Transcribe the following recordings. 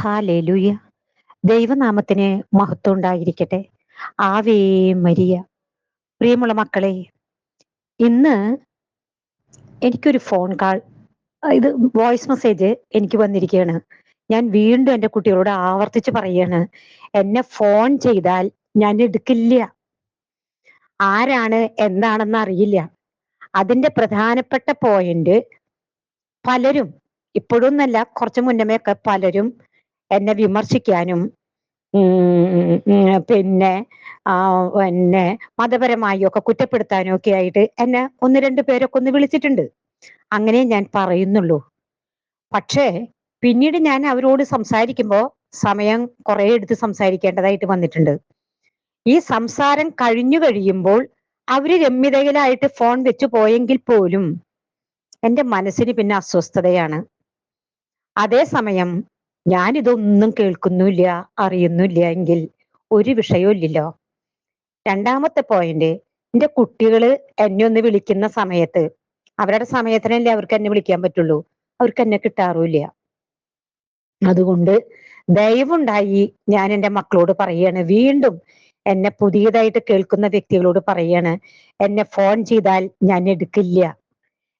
Hallelujah. ദൈവനാമത്തിന് മഹത്വം ഉണ്ടായിരിക്കട്ടെ. ആവേ മരിയ. പ്രിയമുള്ള മക്കളെ ഇന്ന് എനിക്കൊരു ഫോൺ കാൾ ഇത് വോയിസ് മെസ്സേജ് എനിക്ക് വന്നിരിക്കുകയാണ്. ഞാൻ വീണ്ടും എന്റെ കുട്ടികളോട് ആവർത്തിച്ച് പറയാണ് എന്നെ ഫോൺ ചെയ്താൽ ഞാൻ എടുക്കില്ല. ആരാണ് എന്താണെന്ന് അറിയില്ല. അതിന്റെ പ്രധാനപ്പെട്ട പോയിന്റ് പലരും ഇപ്പോഴൊന്നല്ല കുറച്ച് മുന്നമേ ഒക്കെ പലരും എന്നെ വിമർശിക്കാനും പിന്നെ പിന്നെ മതപരമായി ഒക്കെ കുറ്റപ്പെടുത്താനും ഒക്കെ ആയിട്ട് എന്നെ ഒന്ന് രണ്ട് പേരൊക്കെ ഒന്ന് വിളിച്ചിട്ടുണ്ട്. അങ്ങനെ ഞാൻ പറയുന്നുള്ളൂ. പക്ഷേ പിന്നീട് ഞാൻ അവരോട് സംസാരിക്കുമ്പോൾ സമയം കുറെ എടുത്ത് സംസാരിക്കേണ്ടതായിട്ട് വന്നിട്ടുണ്ട്. ഈ സംസാരം കഴിഞ്ഞു കഴിയുമ്പോൾ അവർ രമ്യതയിലായിട്ട് ഫോൺ വെച്ചു പോയെങ്കിൽ പോലും എന്റെ മനസ്സിന് പിന്നെ അസ്വസ്ഥതയാണ്. അതേസമയം ഞാൻ ഇതൊന്നും കേൾക്കുന്നില്ല അറിയുന്നില്ല എങ്കിൽ ഒരു വിഷയവും ഇല്ലല്ലോ. രണ്ടാമത്തെ പോയിന്റ് എന്റെ കുട്ടികൾ എന്നെ ഒന്ന് വിളിക്കുന്ന സമയത്ത് അവരുടെ സമയത്തിനല്ലേ അവർക്ക് എന്നെ വിളിക്കാൻ പറ്റുള്ളൂ. അവർക്ക് എന്നെ കിട്ടാറുമില്ല. അതുകൊണ്ട് ദയവുണ്ടായി ഞാൻ എന്റെ മക്കളോട് പറയാണ് വീണ്ടും എന്നെ പുതിയതായിട്ട് കേൾക്കുന്ന വ്യക്തികളോട് പറയാണ് എന്നെ ഫോൺ ചെയ്താൽ ഞാൻ എടുക്കില്ല.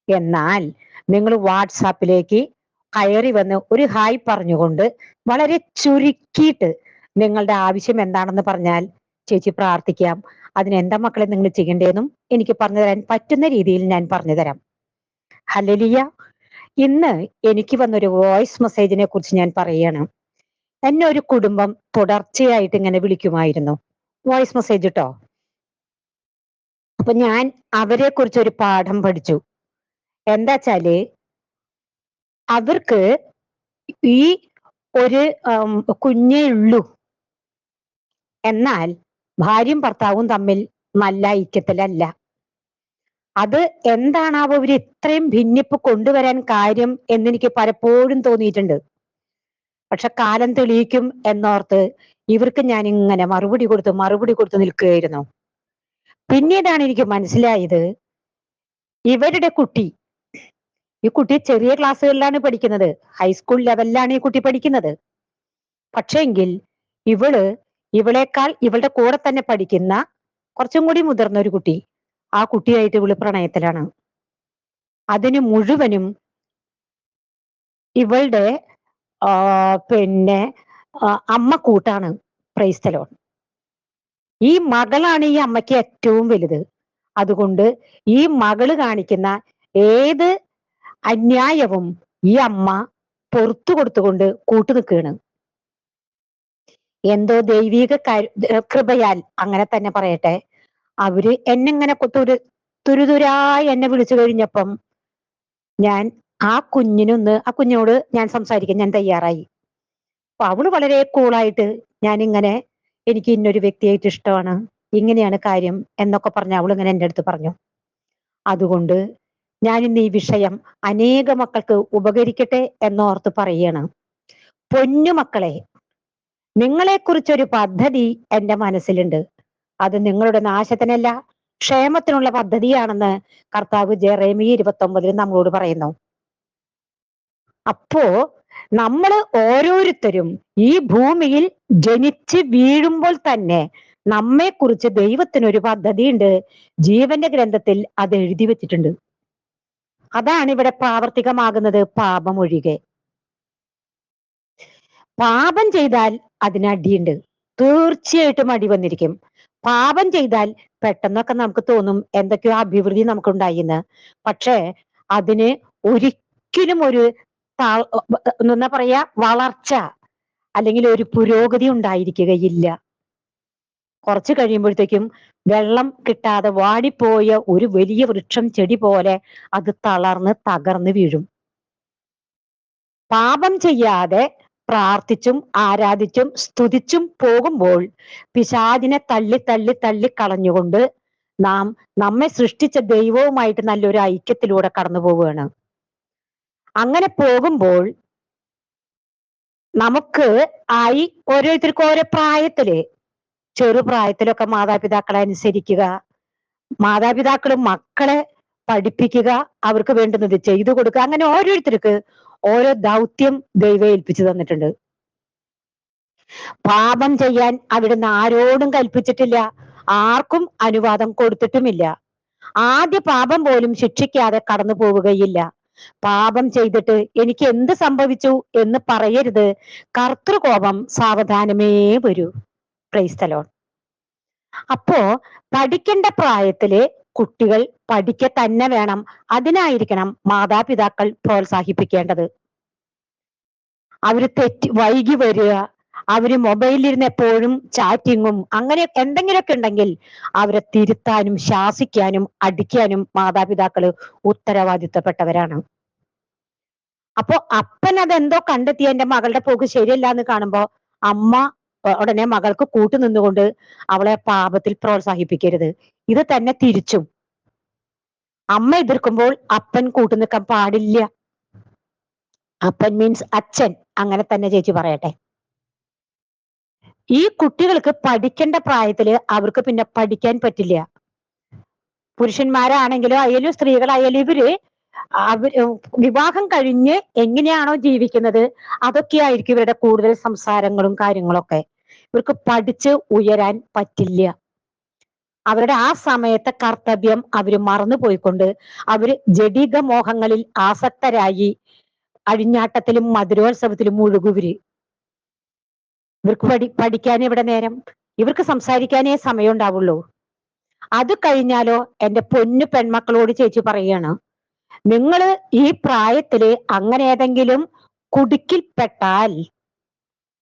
എന്നാൽ നിങ്ങൾ വാട്സാപ്പിലേക്ക് കയറി വന്ന് ഒരു ഹായ് പറഞ്ഞുകൊണ്ട് വളരെ ചുരുക്കിയിട്ട് നിങ്ങളുടെ ആവശ്യം എന്താണെന്ന് പറഞ്ഞാൽ ചേച്ചി പ്രാർത്ഥിക്കാം. അതിന് എന്താ മക്കളെ നിങ്ങൾ ചെയ്യേണ്ടതെന്നും എനിക്ക് പറഞ്ഞു തരാൻ പറ്റുന്ന രീതിയിൽ ഞാൻ പറഞ്ഞു തരാം. ഹലലിയ ഇന്ന് എനിക്ക് വന്നൊരു വോയിസ് മെസ്സേജിനെ കുറിച്ച് ഞാൻ പറയുകയാണ്. എന്നെ ഒരു കുടുംബം തുടർച്ചയായിട്ട് ഇങ്ങനെ വിളിക്കുമായിരുന്നു. വോയിസ് മെസ്സേജ് കേട്ടോ അപ്പൊ ഞാൻ അവരെ കുറിച്ച് ഒരു പാഠം പഠിച്ചു. എന്താച്ചാൽ അവർക്ക് ഈ ഒരു കുഞ്ഞേ ഉള്ളൂ. എന്നാൽ ഭാര്യയും ഭർത്താവും തമ്മിൽ നല്ല ഐക്യത്തിലല്ല. അത് എന്താണാവോ ഇവർ ഇത്രയും ഭിന്നിപ്പ് കൊണ്ടുവരാൻ കാര്യം എന്നെനിക്ക് പലപ്പോഴും തോന്നിയിട്ടുണ്ട്. പക്ഷെ കാലം തെളിയിക്കും എന്നോർത്ത് ഇവർക്ക് ഞാൻ ഇങ്ങനെ മറുപടി കൊടുത്ത് മറുപടി കൊടുത്ത് നിൽക്കുകയായിരുന്നു. പിന്നീടാണ് എനിക്ക് മനസ്സിലായത് ഇവരുടെ കുട്ടി ഈ കുട്ടി ചെറിയ ക്ലാസ്സുകളിലാണ് പഠിക്കുന്നത്. ഹൈസ്കൂൾ ലെവലിലാണ് ഈ കുട്ടി പഠിക്കുന്നത്. പക്ഷേങ്കിൽ ഇവൾ ഇവളെക്കാൾ ഇവളുടെ കൂടെ തന്നെ പഠിക്കുന്ന കുറച്ചും കൂടി മുതിർന്ന ഒരു കുട്ടി. ആ കുട്ടിയായിട്ട് ഇവൾ പ്രണയത്തിലാണ്. അതിന് മുഴുവനും ഇവളുടെ പിന്നെ അമ്മ കൂട്ടാണ് പ്രൈസ്തലോൺ. ഈ മകളാണ് ഈ അമ്മയ്ക്ക് ഏറ്റവും വലുത്. അതുകൊണ്ട് ഈ മകൾ കാണിക്കുന്ന ഏത് അന്യായവും ഈ അമ്മ പൊറത്തു കൊടുത്തുകൊണ്ട് കൂട്ടു നിൽക്കുകയാണ്. എന്തോ ദൈവിക കൃപയാൽ അങ്ങനെ തന്നെ പറയട്ടെ. അവർ എന്നെങ്ങനെ തുരു തുരുതുരായി എന്നെ വിളിച്ചു കഴിഞ്ഞപ്പം ഞാൻ ആ കുഞ്ഞിനൊന്ന് ആ കുഞ്ഞിനോട് ഞാൻ സംസാരിക്കാൻ ഞാൻ തയ്യാറായി. അപ്പൊ അവൾ വളരെ കൂളായിട്ട് ഞാൻ ഇങ്ങനെ എനിക്ക് ഇന്നൊരു വ്യക്തിയായിട്ട് ഇഷ്ടമാണ് ഇങ്ങനെയാണ് കാര്യം എന്നൊക്കെ പറഞ്ഞ അവൾ ഇങ്ങനെ എന്റെ അടുത്ത് പറഞ്ഞു. അതുകൊണ്ട് ഞാൻ ഈ വിഷയം അനേക മക്കൾക്ക് ഉപകരിക്കട്ടെ എന്നോർത്ത് പറയണം പൊന്നു മക്കളെ നിങ്ങളെക്കുറിച്ചൊരു പദ്ധതി എന്റെ മനസ്സിലുണ്ട്. അത് നിങ്ങളുടെ നാശത്തിനല്ല ക്ഷേമത്തിനുള്ള പദ്ധതിയാണെന്ന് കർത്താവ് ജെറേമി ഇരുപത്തി ഒമ്പതിൽ നമ്മളോട് പറയുന്നു. അപ്പോ നമ്മൾ ഓരോരുത്തരും ഈ ഭൂമിയിൽ ജനിച്ച് വീഴുമ്പോൾ തന്നെ നമ്മെ കുറിച്ച് ദൈവത്തിനൊരു പദ്ധതി ഉണ്ട് ജീവന്റെ ഗ്രന്ഥത്തിൽ അത് എഴുതി വെച്ചിട്ടുണ്ട്. അതാണ് ഇവിടെ പ്രാവർത്തികമാകുന്നത് പാപമൊഴികെ. പാപം ചെയ്താൽ അതിന് അടിയുണ്ട് തീർച്ചയായിട്ടും അടി വന്നിരിക്കും. പാപം ചെയ്താൽ പെട്ടെന്നൊക്കെ നമുക്ക് തോന്നും എന്തൊക്കെയോ അഭിവൃദ്ധി നമുക്കുണ്ടായിന്ന്. പക്ഷേ അതിന് ഒരിക്കലും ഒരു എന്താ പറയാ വളർച്ച അല്ലെങ്കിൽ ഒരു പുരോഗതി ഉണ്ടായിരിക്കുകയില്ല. കുറച്ച് കഴിയുമ്പോഴത്തേക്കും വെള്ളം കിട്ടാതെ വാടിപ്പോയ ഒരു വലിയ വൃക്ഷം ചെടി പോലെ അത് തളർന്ന് തകർന്ന് വീഴും. പാപം ചെയ്യാതെ പ്രാർത്ഥിച്ചും ആരാധിച്ചും സ്തുതിച്ചും പോകുമ്പോൾ പിശാചിനെ തള്ളി തള്ളി തള്ളി കളഞ്ഞുകൊണ്ട് നാം നമ്മെ സൃഷ്ടിച്ച ദൈവവുമായിട്ട് നല്ലൊരു ഐക്യത്തിലൂടെ കടന്നു പോവുകയാണ്. അങ്ങനെ പോകുമ്പോൾ നമുക്ക് ആയി ഓരോരുത്തർക്കും ഓരോ പ്രായത്തിൽ ചെറുപ്രായത്തിലൊക്കെ മാതാപിതാക്കളെ അനുസരിക്കുക. മാതാപിതാക്കളും മക്കളെ പഠിപ്പിക്കുക അവർക്ക് വേണ്ടുന്നത് ചെയ്തു കൊടുക്കുക. അങ്ങനെ ഓരോരുത്തർക്ക് ഓരോ ദൗത്യം ദൈവം ഏൽപ്പിച്ചു തന്നിട്ടുണ്ട്. പാപം ചെയ്യാൻ അവിടുന്ന് ആരോടും കൽപ്പിച്ചിട്ടില്ല. ആർക്കും അനുവാദം കൊടുത്തിട്ടുമില്ല. ആദ്യ പാപം പോലും ശിക്ഷിക്കാതെ കടന്നു പോവുകയില്ല. പാപം ചെയ്തിട്ട് എനിക്ക് എന്ത് സംഭവിച്ചു എന്ന് പറയരുത്. കർത്തൃകോപം സാവധാനമേ വരൂ. ക്രൈസ്തലോൺ അപ്പോ പഠിക്കേണ്ട പ്രായത്തിൽ കുട്ടികൾ പഠിക്ക തന്നെ വേണം. അതിനായിരിക്കണം മാതാപിതാക്കൾ പ്രോത്സാഹിപ്പിക്കേണ്ടത്. അവർ തെറ്റ് വൈകി വരിക. അവർ മൊബൈലിരുന്ന് എപ്പോഴും ചാറ്റിങ്ങും അങ്ങനെ എന്തെങ്കിലുമൊക്കെ ഉണ്ടെങ്കിൽ അവരെ തിരുത്താനും ശാസിക്കാനും അടിക്കാനും മാതാപിതാക്കൾ ഉത്തരവാദിത്തപ്പെട്ടവരാണ്. അപ്പോ അപ്പൻ അതെന്തോ കണ്ടെത്തി എന്റെ മകളുടെ പോക്ക് ശരിയല്ല എന്ന് കാണുമ്പോ അമ്മ ഉടനെ മകൾക്ക് കൂട്ടു നിന്നുകൊണ്ട് അവളെ പാപത്തിൽ പ്രോത്സാഹിപ്പിക്കരുത്. ഇത് തന്നെ തിരിച്ചും. അമ്മ എതിർക്കുമ്പോൾ അപ്പൻ കൂട്ടു നിൽക്കാൻ പാടില്ല. അപ്പൻ മീൻസ് അച്ഛൻ. അങ്ങനെ തന്നെ ചേച്ചി പറയട്ടെ. ഈ കുട്ടികൾക്ക് പഠിക്കേണ്ട പ്രായത്തിൽ അവർക്ക് പിന്നെ പഠിക്കാൻ പറ്റില്ല. പുരുഷന്മാരാണെങ്കിലും ആയാലും സ്ത്രീകളായാലും ഇവർ അവർ വിവാഹം കഴിഞ്ഞ് എങ്ങനെയാണോ ജീവിക്കുന്നത് അതൊക്കെ ആയിരിക്കും ഇവരുടെ കൂടുതൽ സംസാരങ്ങളും കാര്യങ്ങളൊക്കെ. ഇവർക്ക് പഠിച്ച് ഉയരാൻ പറ്റില്ല. അവരുടെ ആ സമയത്തെ കർത്തവ്യം അവർ മറന്നു പോയിക്കൊണ്ട് അവർ ജഡിക മോഹങ്ങളിൽ ആസക്തരായി അഴിഞ്ഞാട്ടത്തിലും മധുരോത്സവത്തിലും മുഴുകുവര്. ഇവർക്ക് പഠി പഠിക്കാൻ ഇവിടെ നേരം? ഇവർക്ക് സംസാരിക്കാനേ സമയം ഉണ്ടാവുള്ളൂ അത് കഴിഞ്ഞാലോ എന്റെ പൊന്നു പെൺമക്കളോട് ചേച്ചി പറയാണ് നിങ്ങൾ ഈ പ്രായത്തിൽ അങ്ങനെ ഏതെങ്കിലും കുടുക്കിൽപ്പെട്ടാൽ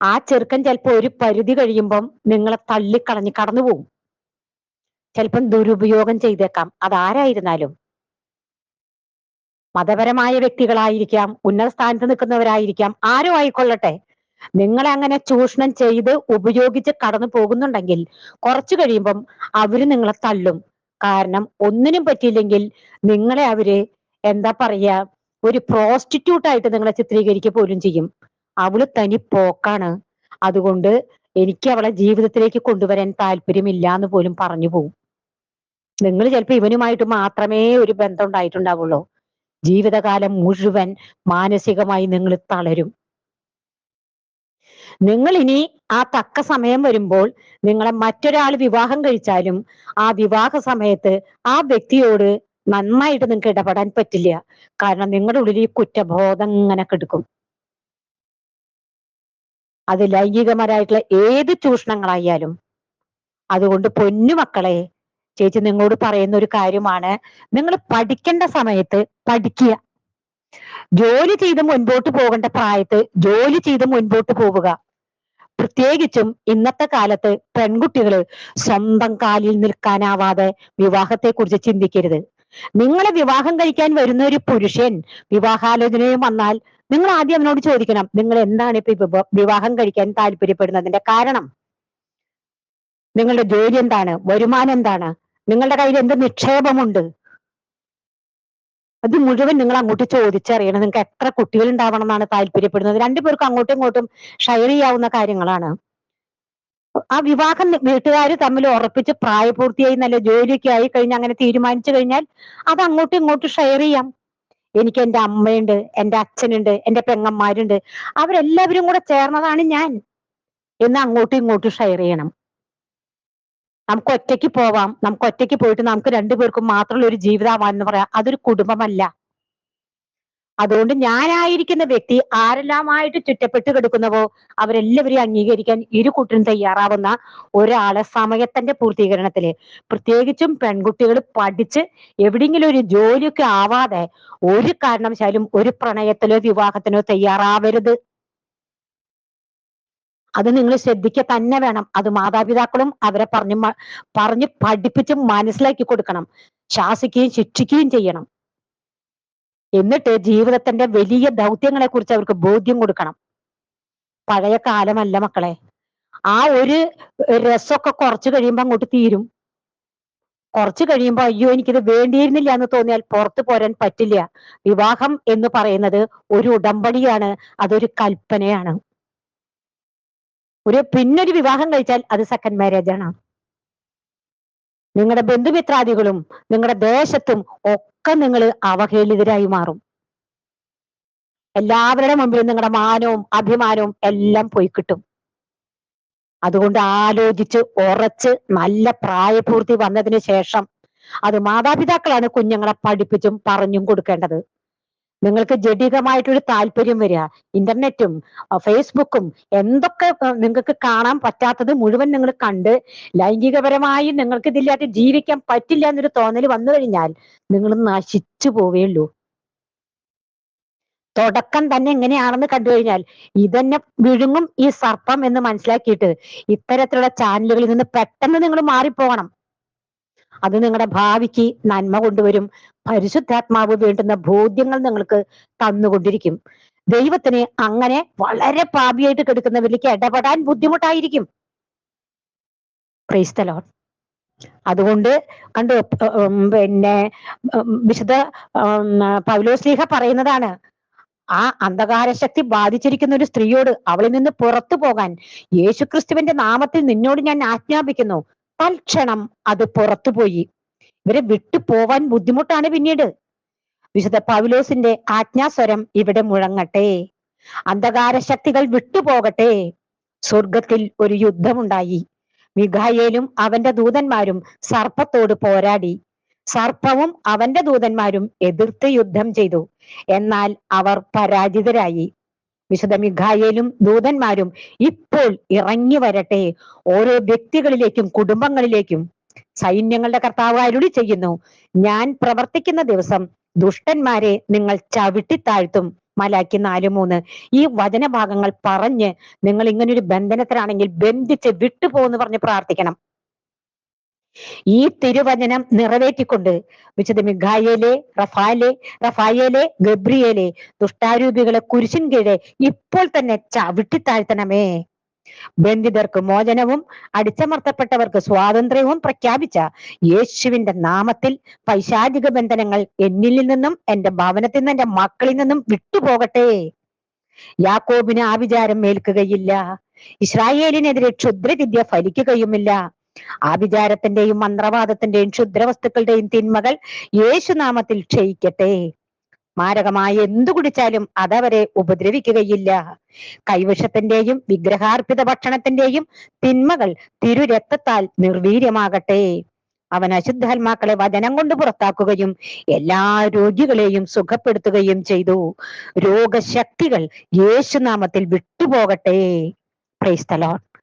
ആ ചെറുക്കൻ ചിലപ്പോ ഒരു പരിധി കഴിയുമ്പം നിങ്ങളെ തള്ളിക്കളഞ്ഞ് കടന്നു പോകും ചിലപ്പം ദുരുപയോഗം ചെയ്തേക്കാം. അതാരായിരുന്നാലും. മതപരമായ വ്യക്തികളായിരിക്കാം ഉന്നത സ്ഥാനത്ത് നിൽക്കുന്നവരായിരിക്കാം ആരും ആയിക്കൊള്ളട്ടെ. നിങ്ങളെ അങ്ങനെ ചൂഷണം ചെയ്ത് ഉപയോഗിച്ച് കടന്നു പോകുന്നുണ്ടെങ്കിൽ കുറച്ചു കഴിയുമ്പം അവർ നിങ്ങളെ തള്ളും. കാരണം ഒന്നിനും പറ്റിയില്ലെങ്കിൽ നിങ്ങളെ അവർ എന്താ പറയാ ഒരു പ്രോസ്റ്റിറ്റ്യൂട്ട് ആയിട്ട് നിങ്ങളെ ചിത്രീകരിക്കുക പോലും ചെയ്യും. അവൾ തനി പോക്കാണ്. അതുകൊണ്ട് എനിക്ക് അവളെ ജീവിതത്തിലേക്ക് കൊണ്ടുവരാൻ താല്പര്യമില്ല എന്ന് പോലും പറഞ്ഞു പോകും നിങ്ങൾ ചിലപ്പോൾ ഇവനുമായിട്ട് മാത്രമേ ഒരു ബന്ധം ഉണ്ടായിട്ടുണ്ടാവുള്ളൂ. ജീവിതകാലം മുഴുവൻ മാനസികമായി നിങ്ങൾ തളരും. നിങ്ങൾ ഇനി ആ തക്ക സമയം വരുമ്പോൾ നിങ്ങളെ മറ്റൊരാൾ വിവാഹം കഴിച്ചാലും ആ വിവാഹ സമയത്ത് ആ വ്യക്തിയോട് നന്നായിട്ട് നിങ്ങൾക്ക് ഇടപെടാൻ പറ്റില്ല. കാരണം നിങ്ങളുടെ ഉള്ളിൽ ഈ കുറ്റബോധം ഇങ്ങനെ കെടുക്കും. അത് ലൈംഗികമാരായിട്ടുള്ള ഏത് ചൂഷണങ്ങളായാലും അതുകൊണ്ട് പൊന്നുമക്കളെ ചേച്ചി നിങ്ങളോട് പറയുന്ന ഒരു കാര്യമാണ്. നിങ്ങൾ പഠിക്കേണ്ട സമയത്ത് പഠിക്കുക. ജോലി ചെയ്ത് മുൻപോട്ട് പോകേണ്ട പ്രായത്ത് ജോലി ചെയ്ത് മുൻപോട്ട് പോവുക. പ്രത്യേകിച്ചും ഇന്നത്തെ കാലത്ത് പെൺകുട്ടികൾ സ്വന്തം കാലിൽ നിൽക്കാനാവാതെ വിവാഹത്തെ കുറിച്ച് ചിന്തിക്കരുത്. നിങ്ങളെ വിവാഹം കഴിക്കാൻ വരുന്ന ഒരു പുരുഷൻ വിവാഹാലോചനയും വന്നാൽ നിങ്ങൾ ആദ്യം അവനോട് ചോദിക്കണം നിങ്ങൾ എന്താണ് ഇപ്പൊ വിവാഹം കഴിക്കാൻ താല്പര്യപ്പെടുന്നതിന്റെ കാരണം? നിങ്ങളുടെ ജോലി എന്താണ്? വരുമാനം എന്താണ്? നിങ്ങളുടെ കയ്യിൽ എന്ത് നിക്ഷേപമുണ്ട്? അത് മുഴുവൻ നിങ്ങൾ അങ്ങോട്ട് ചോദിച്ചറിയണം. നിങ്ങൾക്ക് എത്ര കുട്ടികൾ ഉണ്ടാവണം എന്നാണ് താല്പര്യപ്പെടുന്നത്. രണ്ടുപേർക്കും അങ്ങോട്ടും ഇങ്ങോട്ടും ഷെയർ ചെയ്യാവുന്ന കാര്യങ്ങളാണ്. ആ വിവാഹം വീട്ടുകാർ തമ്മിൽ ഉറപ്പിച്ച് പ്രായപൂർത്തിയായി നല്ല ജോലിയൊക്കെ ആയി കഴിഞ്ഞ് അങ്ങനെ തീരുമാനിച്ചു കഴിഞ്ഞാൽ അത് അങ്ങോട്ടും ഇങ്ങോട്ടും ഷെയർ ചെയ്യാം. എനിക്ക് എന്റെ അമ്മയുണ്ട് എന്റെ അച്ഛനുണ്ട് എന്റെ പെങ്ങന്മാരുണ്ട്. അവരെല്ലാവരും കൂടെ ചേർന്നതാണ് ഞാൻ. എന്ന് അങ്ങോട്ടും ഇങ്ങോട്ടും ഷെയർ ചെയ്യണം. നമുക്ക് ഒറ്റയ്ക്ക് പോവാം. നമുക്ക് ഒറ്റയ്ക്ക് പോയിട്ട് നമുക്ക് രണ്ടുപേർക്കും മാത്രമുള്ള ഒരു ജീവിതമാണെന്ന് പറയാം. അതൊരു കുടുംബമല്ല. അതുകൊണ്ട് ഞാനായിരിക്കുന്ന വ്യക്തി ആരെല്ലാമായിട്ട് ചുറ്റപ്പെട്ട് കിടക്കുന്നവോ അവരെല്ലാവരെയും അംഗീകരിക്കാൻ ഇരു കൂട്ടരും തയ്യാറാവുന്ന ഒരാളെ സമയത്തിന്റെ പൂർത്തീകരണത്തിൽ. പ്രത്യേകിച്ചും പെൺകുട്ടികൾ പഠിച്ച് എവിടെങ്കിലും ഒരു ജോലിയൊക്കെ ആവാതെ ഒരു കാരണവശാലും ഒരു പ്രണയത്തിലോ വിവാഹത്തിനോ തയ്യാറാവരുത്. അത് നിങ്ങൾ ശ്രദ്ധിക്കുക തന്നെ വേണം. അത് മാതാപിതാക്കളും അവരെ പറഞ്ഞു പറഞ്ഞു പഠിപ്പിച്ച് മനസ്സിലാക്കി കൊടുക്കണം. ശാസിക്കുകയും ശിക്ഷിക്കുകയും ചെയ്യണം. എന്നിട്ട് ജീവിതത്തിന്റെ വലിയ ദൗത്യങ്ങളെ കുറിച്ച് അവർക്ക് ബോധ്യം കൊടുക്കണം. പഴയ കാലമല്ല മക്കളെ. ആ ഒരു രസമൊക്കെ കുറച്ചു കഴിയുമ്പോ അങ്ങോട്ട് തീരും. കുറച്ചു കഴിയുമ്പോ അയ്യോ എനിക്കിത് വേണ്ടിയിരുന്നില്ല എന്ന് തോന്നിയാൽ പുറത്തു പോരാൻ പറ്റില്ല. വിവാഹം എന്ന് പറയുന്നത് ഒരു ഉടമ്പടിയാണ് അതൊരു കൽപ്പനയാണ്. ഒരു പിന്നൊരു വിവാഹം കഴിച്ചാൽ അത് സെക്കൻഡ് മാരേജ് ആണ്. നിങ്ങളുടെ ബന്ധുമിത്രാദികളും നിങ്ങളുടെ ദേശത്തും ഒക്കെ നിങ്ങൾ അവഹേളിതരായി മാറും. എല്ലാവരുടെ മുമ്പിൽ നിങ്ങളുടെ മാനവും അഭിമാനവും എല്ലാം പോയി കിട്ടും. അതുകൊണ്ട് ആലോചിച്ച് ഉറച്ച് നല്ല പ്രായപൂർത്തി വന്നതിന് ശേഷം അത് മാതാപിതാക്കളാണ് കുഞ്ഞുങ്ങളെ പഠിപ്പിച്ചും പറഞ്ഞും കൊടുക്കേണ്ടത്. നിങ്ങൾക്ക് ജഡികമായിട്ടൊരു താല്പര്യം വരിക. ഇന്റർനെറ്റും ഫേസ്ബുക്കും എന്തൊക്കെ നിങ്ങൾക്ക് കാണാൻ പറ്റാത്തത് മുഴുവൻ നിങ്ങൾ കണ്ട് ലൈംഗികപരമായി നിങ്ങൾക്ക് ഇതില്ലാതെ ജീവിക്കാൻ പറ്റില്ല എന്നൊരു തോന്നൽ വന്നു കഴിഞ്ഞാൽ നിങ്ങൾ നശിച്ചു പോവേയുള്ളൂ തുടക്കം തന്നെ എങ്ങനെയാണെന്ന് കണ്ടു കഴിഞ്ഞാൽ ഇതന്നെ വിഴുങ്ങും ഈ സർപ്പം എന്ന് മനസ്സിലാക്കിയിട്ട് ഇത്തരത്തിലുള്ള ചാനലുകളിൽ നിന്ന് പെട്ടെന്ന് നിങ്ങൾ മാറിപ്പോകണം. അത് നിങ്ങളുടെ ഭാവിക്ക് നന്മ കൊണ്ടുവരും. പരിശുദ്ധാത്മാവ് വേണ്ടുന്ന ബോധ്യങ്ങൾ നിങ്ങൾക്ക് തന്നുകൊണ്ടിരിക്കും. ദൈവത്തിന് അങ്ങനെ വളരെ പാപിയായിട്ട് കിടക്കുന്നവരിലേക്ക് ഇടപെടാൻ ബുദ്ധിമുട്ടായിരിക്കും. ക്രൈസ്തലോ. അതുകൊണ്ട് കണ്ടു പിന്നെ വിശുദ്ധ പൗലോസ്ലീഹ പറയുന്നതാണ് ആ അന്ധകാര ശക്തി ബാധിച്ചിരിക്കുന്ന ഒരു സ്ത്രീയോട് അവളിൽ നിന്ന് പുറത്തു പോകാൻ യേശുക്രിസ്തുവിന്റെ നാമത്തിൽ നിന്നോട് ഞാൻ ആജ്ഞാപിക്കുന്നു. തൽക്ഷണം അത് പുറത്തുപോയി. ഇവരെ വിട്ടു പോവാൻ ബുദ്ധിമുട്ടാണ് പിന്നീട്. വിശുദ്ധ പൗലോസിന്റെ ആജ്ഞാസ്വരം ഇവിടെ മുഴങ്ങട്ടെ. അന്ധകാര ശക്തികൾ വിട്ടുപോകട്ടെ സ്വർഗത്തിൽ ഒരു യുദ്ധമുണ്ടായി. മിഖായേലും അവന്റെ ദൂതന്മാരും സർപ്പത്തോട് പോരാടി. സർപ്പവും അവന്റെ ദൂതന്മാരും എതിർത്ത് യുദ്ധം ചെയ്തു. എന്നാൽ അവർ പരാജിതരായി. വിശുദ്ധ മിഖായേലും ദൂതന്മാരും ഇപ്പോൾ ഇറങ്ങി വരട്ടെ. ഓരോ വ്യക്തികളിലേക്കും കുടുംബങ്ങളിലേക്കും സൈന്യങ്ങളുടെ കർത്താവ് അരുളി ചെയ്യുന്നു. ഞാൻ പ്രവർത്തിക്കുന്ന ദിവസം ദുഷ്ടന്മാരെ നിങ്ങൾ ചവിട്ടിത്താഴ്ത്തും മലാക്കി നാല് മൂന്ന് ഈ വചനഭാഗങ്ങൾ പറഞ്ഞ് നിങ്ങൾ ഇങ്ങനൊരു ബന്ധനത്തിലാണെങ്കിൽ ബന്ധിച്ച് വിട്ടുപോകുന്നു പറഞ്ഞ് പ്രാർത്ഥിക്കണം. ഈ തിരുവചനം നിറവേറ്റിക്കൊണ്ട് വിശുദ്ധ മിഖായേലെ റഫാലെ റഫായേലെ ഗബ്രിയേലെ ദുഷ്ടാരൂപികളെ കുരിശിൻ കീഴെ ഇപ്പോൾ തന്നെ ചവിട്ടിത്താഴ്ത്തണമേ ബന്ധിതർക്ക് മോചനവും അടിച്ചമർത്തപ്പെട്ടവർക്ക് സ്വാതന്ത്ര്യവും പ്രഖ്യാപിച്ച യേശുവിന്റെ നാമത്തിൽ പൈശാചിക ബന്ധനങ്ങൾ എന്നിൽ നിന്നും എന്റെ ഭവനത്തിൽ നിന്നും എന്റെ മക്കളിൽ നിന്നും വിട്ടുപോകട്ടെ. യാക്കോബിന് ആ വിചാരം മേൽക്കുകയില്ല ഇസ്രായേലിനെതിരെ ക്ഷുദ്രവിദ്യ ഫലിക്കുകയുമില്ല. ആഭിചാരത്തിന്റെയും മന്ത്രവാദത്തിന്റെയും ക്ഷുദ്രവസ്തുക്കളുടെയും തിന്മകൾ യേശുനാമത്തിൽ ക്ഷയിക്കട്ടെ. മാരകമായ എന്തു കുടിച്ചാലും അതവരെ ഉപദ്രവിക്കുകയില്ല. കൈവശത്തിന്റെയും വിഗ്രഹാർപ്പിത ഭക്ഷണത്തിന്റെയും തിന്മകൾ തിരുരക്തത്താൽ നിർവീര്യമാകട്ടെ. അവൻ അശുദ്ധാത്മാക്കളെ വചനം കൊണ്ട് പുറത്താക്കുകയും എല്ലാ രോഗികളെയും സുഖപ്പെടുത്തുകയും ചെയ്തു. രോഗശക്തികൾ യേശുനാമത്തിൽ വിട്ടുപോകട്ടെ. Praise the Lord.